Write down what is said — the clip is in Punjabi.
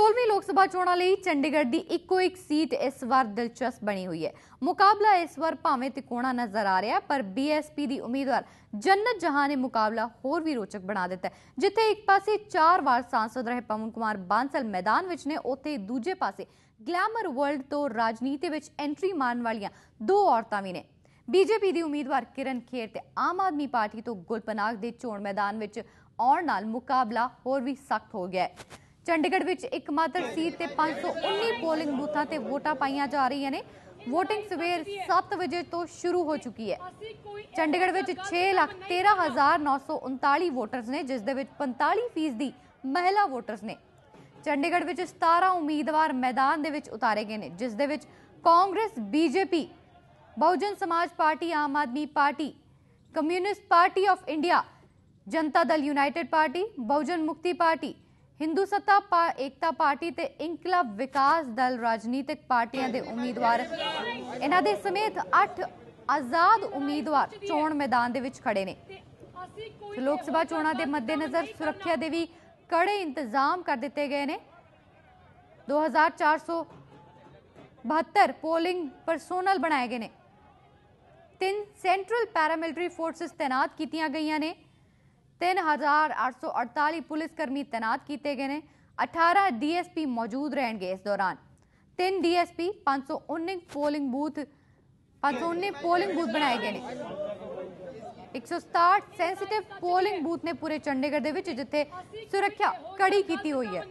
16ਵੀਂ ਲੋਕ ਸਭਾ ਚੋਣਾਂ ਲਈ ਚੰਡੀਗੜ੍ਹ ਦੀ ਇੱਕੋ ਇੱਕ ਸੀਟ ਇਸ ਵਾਰ ਦਿਲਚਸਪ ਬਣੀ ਹੋਈ ਹੈ। ਮੁਕਾਬਲਾ ਇਸ ਵਾਰ ਭਾਵੇਂ ਤਿਕੋਣਾ ਨਜ਼ਰ ਆ ਰਿਹਾ, ਪਰ ਬੀਐਸਪੀ ਦੀ ਉਮੀਦਵਾਰ ਜੰਨਤ ਜਹਾਂ ਨੇ ਮੁਕਾਬਲਾ ਹੋਰ ਵੀ ਰੋਚਕ ਬਣਾ ਦਿੱਤਾ ਜਿੱਥੇ ਇੱਕ ਪਾਸੇ ਚਾਰ ਵਾਰ ਸਾਂਸਦ ਰਹੇ ਪਵਨ ਕੁਮਾਰ ਬਾਂਸਲ ਮੈਦਾਨ ਵਿੱਚ ਨੇ, ਉੱਥੇ ਦੂਜੇ ਪਾਸੇ ਗਲੈਮਰ ਵਰਲਡ ਤੋਂ ਰਾਜਨੀਤੀ ਵਿੱਚ ਐਂਟਰੀ ਮਾਰਨ ਵਾਲੀਆਂ ਦੋ ਔਰਤਾਂ ਵੀ ਨੇ। ਬੀਜੇਪੀ ਦੀ ਉਮੀਦਵਾਰ ਕਿਰਨ ਖੇਰ ਤੇ ਆਮ ਆਦਮੀ ਪਾਰਟੀ ਤੋਂ ਗੁਲਪਨਾਗ ਦੇ ਚੋਣ ਮੈਦਾਨ ਵਿੱਚ ਆਉਣ ਨਾਲ ਮੁਕਾਬਲਾ ਹੋਰ ਵੀ ਸਖਤ ਹੋ ਗਿਆ ਹੈ। ਚੰਡੀਗੜ੍ਹ ਵਿੱਚ ਇੱਕ ਮਾਤਰ ਸੀਟ ਤੇ 519 ਪੋਲਿੰਗ ਬੂਥਾਂ ਤੇ ਵੋਟਾਂ ਪਾਈਆਂ ਜਾ ਰਹੀਆਂ ਨੇ। ਵੋਟਿੰਗ ਸਵੇਰ 7 ਵਜੇ ਤੋਂ ਸ਼ੁਰੂ ਹੋ ਚੁੱਕੀ ਹੈ। ਚੰਡੀਗੜ੍ਹ ਵਿੱਚ 613939 ਵੋਟਰਸ ਨੇ, ਜਿਸ ਦੇ ਵਿੱਚ 45% ਦੀ ਮਹਿਲਾ ਵੋਟਰਸ ਨੇ। ਚੰਡੀਗੜ੍ਹ ਵਿੱਚ 17 ਉਮੀਦਵਾਰ ਮੈਦਾਨ ਦੇ ਵਿੱਚ ਉਤਾਰੇ ਗਏ ਨੇ, ਜਿਸ ਦੇ ਵਿੱਚ Congress, BJP, Bahujan Samaj party, Aam Aadmi party, communist party of India, Janata Dal united party, Bahujan Mukti party Hindu ਸੱਤਾ ਪਾ- ਏਕਤਾ ਪਾਰਟੀ ਤੇ ਇਨਕਲਾਬ ਵਿਕਾਸ ਦਲ ਰਾਜਨੀਤਿਕ ਪਾਰਟੀਆਂ ਦੇ ਉਮੀਦਵਾਰ। ਇਹਨਾਂ ਦੇ ਸਮੇਤ 8 ਆਜ਼ਾਦ ਉਮੀਦਵਾਰ ਚੋਣ ਮੈਦਾਨ ਦੇ ਵਿੱਚ ਖੜੇ ਨੇ। ਲੋਕ ਸਭਾ ਚੋਣਾਂ ਦੇ ਮੱਦੇਨਜ਼ਰ ਸੁਰੱਖਿਆ ਦੇ ਵੀ ਕੜੇ ਇੰਤਜ਼ਾਮ ਕਰ ਦਿੱਤੇ ਗਏ ਨੇ। 2472 ਪੋਲਿੰਗ ਪਰਸੋਨਲ ਬਣਾਏ ਗਏ ਨੇ। ਤਿੰਨ ਸੈਂਟਰਲ ਪੈਰਾਮਿਲਟਰੀ ਫੋਰਸਸ ਤੈਨਾਤ ਕੀਤੀਆਂ ਗਈਆਂ ਨੇ। 3848 ਪੁਲਿਸ ਕਰਮੀ ਤੈਨਾਤ ਕੀਤੇ ਗਏ ਨੇ। 18 ਡੀਐਸਪੀ ਮੌਜੂਦ ਰਹਿਣਗੇ ਇਸ ਦੌਰਾਨ। ਤਿੰਨ DSP 519 polling booth 519 polling booth ਬਣਾਏ ਗਏ ਨੇ। 167 ਸੈਂਸਿਟਿਵ ਪੋਲਿੰਗ ਬੂਥ ਨੇ ਪੂਰੇ ਚੰਡੀਗੜ੍ਹ ਦੇ ਵਿੱਚ, ਜਿੱਥੇ ਸੁਰੱਖਿਆ ਕੜੀ ਕੀਤੀ ਹੋਈ ਹੈ।